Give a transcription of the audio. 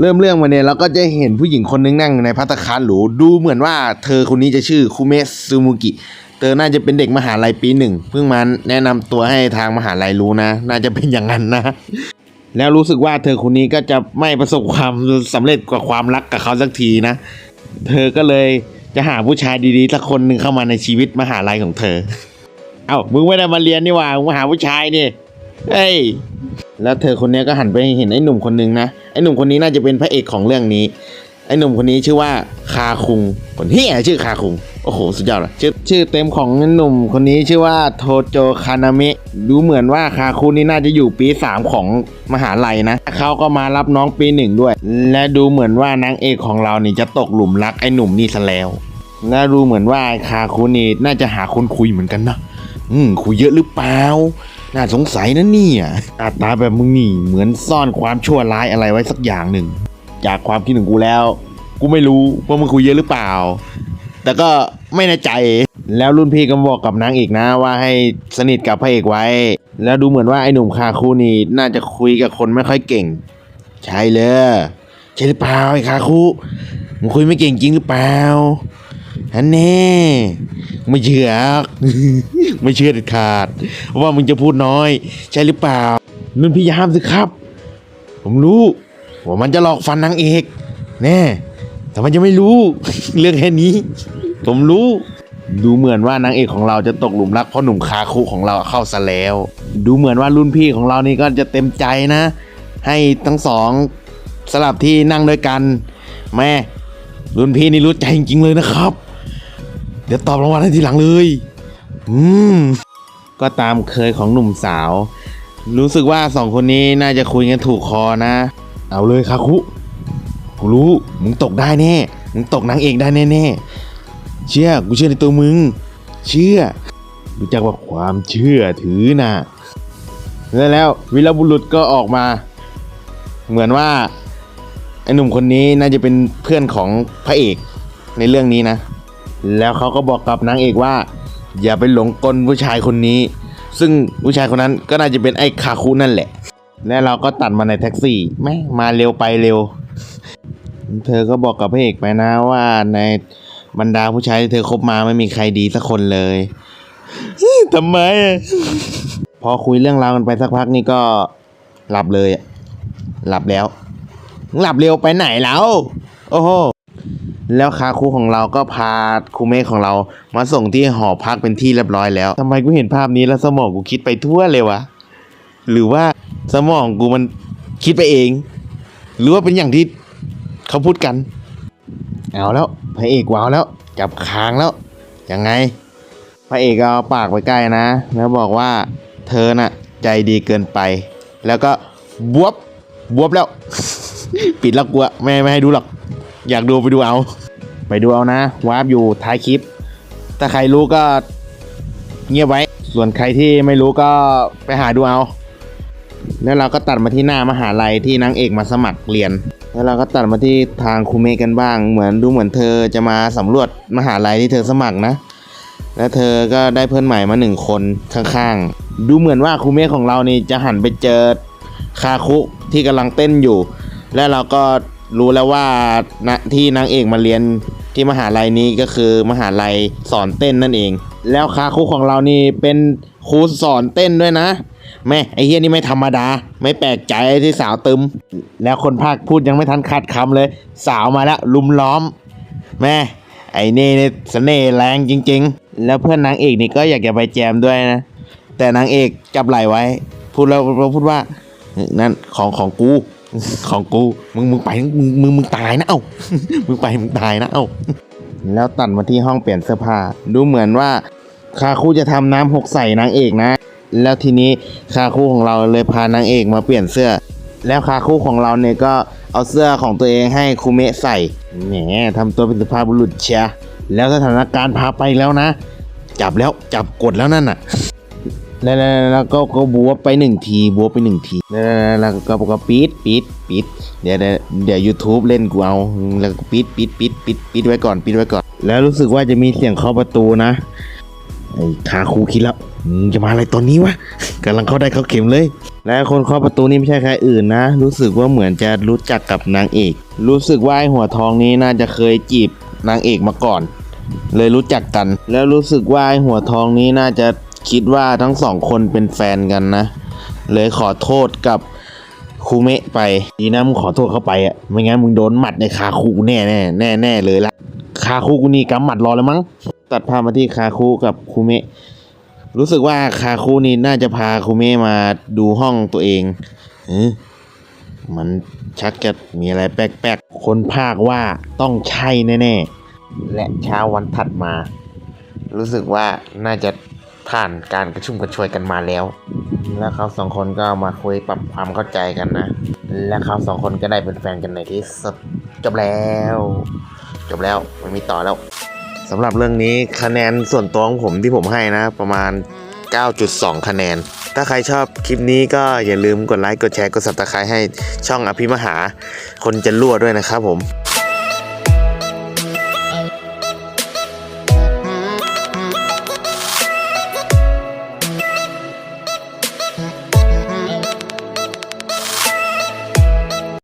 เริ่มเรื่องมาเนี่ยเราก็จะเห็นผู้หญิงคนนึงนั่งในพัตตาคารหรูดูเหมือนว่าเธอคนนี้จะชื่อคุเมะซูมุกิ เธอน่าจะเป็นเด็กมหาลัยปีหนึ่งเพิ่งมาแนะนำตัวให้ทางมหาลัยรู้นะ น่าจะเป็นอย่างนั้นนะ แล้วรู้สึกว่าเธอคนนี้ก็จะไม่ประสบความสำเร็จกว่าความรักกับเขาสักทีนะ เธอก็เลยจะหาผู้ชายดีๆสักคนหนึ่งเข้ามาในชีวิตมหาลัยของเธอ เอ้ามึงไม่ได้มาเรียนนี่หว่ามึงมาหาผู้ชายนี่เฮ้ย แล้วเธอคนนี้ก็หันไปเห็นไอ้หนุ่มคนนึงนะไอ้หนุ่มคนนี้น่าจะเป็นพระเอกของเรื่องนี้ ไอ้หนุ่มคนนี้ชื่อว่าคาคุงคนเฮียชื่อคาคุงโอ้โหสุดยอดเลยชื่อชื่อเต็มของหนุ่มคนนี้ชื่อว่าโทโจคานามะดูเหมือนว่าคาคุนี่น่าจะอยู่ปีสามของมหาลัยนะเขาก็มารับน้องปีหนึ่งด้วย และดูเหมือนว่านางเอกของเรานี่จะตกหลุมรักไอ้หนุ่มนี่ซะแล้วและดูเหมือนว่าคาคุนี่น่าจะหาคนคุยเหมือนกันนะอืมคุยเยอะหรือเปล่า น่าสงสัยนะเนี่ยหน้าตาแบบมึงนี่เหมือนซ่อนความชั่วร้ายอะไรไว้สักอย่างหนึ่ง จากความคิดของกูแล้ว กูไม่รู้ว่ามึงคุยเยอะหรือเปล่า แต่ก็ไม่แน่ใจ แล้วรุ่นพี่ก็บอกกับนางเอกนะว่าให้สนิทกับพระเอกไว้ แล้วดูเหมือนว่าไอ้หนุ่มคาคูนี่น่าจะคุยกับคนไม่ค่อยเก่ง ใช่เลยใช่หรือเปล่าไอ้คาคูมึงคุยไม่เก่งจริงหรือเปล่า อันแน่ไม่เชื่อ ไม่เชื่อเด็ดขาด ว่ามึงจะพูดน้อย ใช่หรือเปล่านุ่นพี่ยาห้ามสิครับ ผมรู้ว่ามันจะหลอกฟันนางเอกแน่แต่มันจะไม่รู้ เรื่องแค่นี้ ผมรู้ ดูเหมือนว่านางเอกของเราจะตกหลุมรักเพราะหนุ่มคาคุของเราเข้าซะแล้ว ดูเหมือนว่ารุ่นพี่ของเรานี่ก็จะเต็มใจนะ ให้ทั้งสองสลับที่นั่งด้วยกัน แม่รุ่นพี่นี่รู้ใจจริงๆเลยนะครับ เดี๋ยวตอบรางวัลให้ทีหลังเลย อืม ก็ตามเคยของหนุ่มสาว รู้สึกว่าสองคนนี้น่าจะคุยกันถูกคอนะ เอาเลยคาคุกูรู้ มึงตกได้แน่ มึงตกนางเอกได้แน่ๆ เชื่อ กูเชื่อในตัวมึง เชื่อ รู้จักว่าความเชื่อถือนะแล้วแล้ววีรบุรุษก็ออกมา เหมือนว่าไอ้หนุ่มคนนี้น่าจะเป็นเพื่อนของพระเอกในเรื่องนี้นะ แล้วเขาก็บอกกับนางเอกว่า อย่าไปหลงกลผู้ชายคนนี้ ซึ่งผู้ชายคนนั้นก็น่าจะเป็นไอ้คาคุนั่นแหละ และเราก็ตัดมาในแท็กซี่แม่มาเร็วไปเร็ว เธอก็บอกกับพระเอกไปนะว่าในบรรดาผู้ชายที่เธอคบมาไม่มีใครดีสักคนเลยทำไม พอคุยเรื่องราวกันไปสักพักนี่ก็หลับเลยหลับแล้ว หลับเร็วไปไหนแล้ว โอ้โห แล้วคาคูของเราก็พาคูเมะของเรามาส่งที่หอพักเป็นที่เรียบร้อยแล้วทำไมกูเห็นภาพนี้แล้วสมองกูคิดไปทั่วเลยวะหรือว่าสมองกูมันคิดไปเอง หรือว่าเป็นอย่างที่เขาพูดกัน เอาแล้วพระเอกว้าวแล้วจับคางแล้วยังไง พระเอกเอาปากไปใกล้นะ แล้วบอกว่าเธอน่ะ ใจดีเกินไป แล้วก็บวบบวบแล้ว ปิดแล้วกลัวไม่ไม่ให้ดูหรอก อยากดูไปดูเอา ไปดูเอานะวาร์ปอยู่ท้ายคลิป ถ้าใครรู้ก็เงียบไว้ ส่วนใครที่ไม่รู้ก็ไปหาดูเอา แล้วเราก็ตัดมาที่หน้ามหาลัยที่นางเอกมาสมัครเรียน แล้วเราก็ตัดมาที่ทางคูเมกันบ้าง เหมือนดูเหมือนเธอจะมาสำรวจมหาลัยที่เธอสมัครนะ และเธอก็ได้เพื่อนใหม่มาหนึ่งคนข้างๆ ดูเหมือนว่าคูเมของเรานี่จะหันไปเจอคาคุที่กำลังเต้นอยู่ และเราก็ รู้แล้วว่าณที่นางเอกมาเรียนที่มหาลัยนี้ก็คือมหาลัยสอนเต้นนั่นเอง แล้วคาคุของเรานี่เป็นครูสอนเต้นด้วยนะ แม่ไอ้เฮียนี่ไม่ธรรมดา ไม่แปลกใจที่สาวตึม แล้วคนภาคพูดยังไม่ทันขาดคำเลย สาวมาแล้วลุมล้อม แม่ไอ้นี่นี่เสน่ห์แรงจริง ๆ แล้วเพื่อนนางเอกนี่ก็อยากจะไปแจมด้วยนะ แต่นางเอกจับไหล่ไว้ พูดแล้วเราพูดว่านั่นของของกู ของกูมึงมึงไปมึงมึงมึงตายนะเอ้ามึงไปมึงตายนะเอ้าแล้วตัดมาที่ห้องเปลี่ยนเสื้อผ้าดูเหมือนว่าคาคูจะทำน้ำหกใส่นางเอกนะ แล้วทีนี้คาคูของเราเลยพานางเอกมาเปลี่ยนเสื้อ แล้วคาคูของเราเนี่ยก็เอาเสื้อของตัวเองให้คูเมะใส่แหมทำตัวเป็นสุภาพบุรุษเชียร์แล้วสถานการณ์พาไปแล้วนะ จับแล้วจับกดแล้วนั่นน่ะ แล้วแล้วก็ก็บวบไปหนึ่งทีบวบไปหนึ่งทีแล้วแล้วก็ก็ปี๊ดปี๊ดปี๊ดเดี๋ยวเดี๋ยวยูทูบเล่นกูเอาแล้วก็ปี๊ดปี๊ดปี๊ดปี๊ดปี๊ดไว้ก่อนปี๊ดไว้ก่อน แล้วรู้สึกว่าจะมีเสียงเคาะประตูนะไอ้คาคูคิดแล้วจะมาอะไรตอนนี้วะกำลังเข้าได้เข้าเข็มเลย และคนเคาะประตูนี่ไม่ใช่ใครอื่นนะ รู้สึกว่าเหมือนจะรู้จักกับนางเอก รู้สึกว่าไอ้หัวทองนี้น่าจะเคยจีบนางเอกมาก่อน เลยรู้จักกัน แล้วรู้สึกว่าไอ้หัวทองนี้น่าจะ คิดว่าทั้งสองคนเป็นแฟนกันนะ เลยขอโทษกับคูเมะไป ดีนะมึงขอโทษเขาไปอะ ไม่งั้นมึงโดนหมัดในคาคูแน่แน่แน่แน่เลยละคาคูกูนี่กำหมัดรอแล้วมั้ง ตัดภาพมาที่คาคูกับคูเมะ รู้สึกว่าคาคูนี่น่าจะพาคูเมะมาดูห้องตัวเองเออมันชักจะมีอะไรแปลกๆ คนภาคว่าต้องใช่แน่ๆ และเช้าวันถัดมา รู้สึกว่าน่าจะ ผ่านการกระชุ่มกระชวยกันมาแล้ว แล้วเขาสองคนก็มาคุยปรับความเข้าใจกันนะ และเขาสองคนก็ได้เป็นแฟนกันในที่สุดจบแล้ว จบแล้วไม่มีต่อแล้วสำหรับเรื่องนี้คะแนนส่วนตัวของผมที่ผมให้นะ ประมาณ 9.2 คะแนน ถ้าใครชอบคลิปนี้ก็อย่าลืมกดไลค์ กดแชร์ กด subscribe ให้ช่องอภิมหา คนจะรั่วด้วยนะครับผม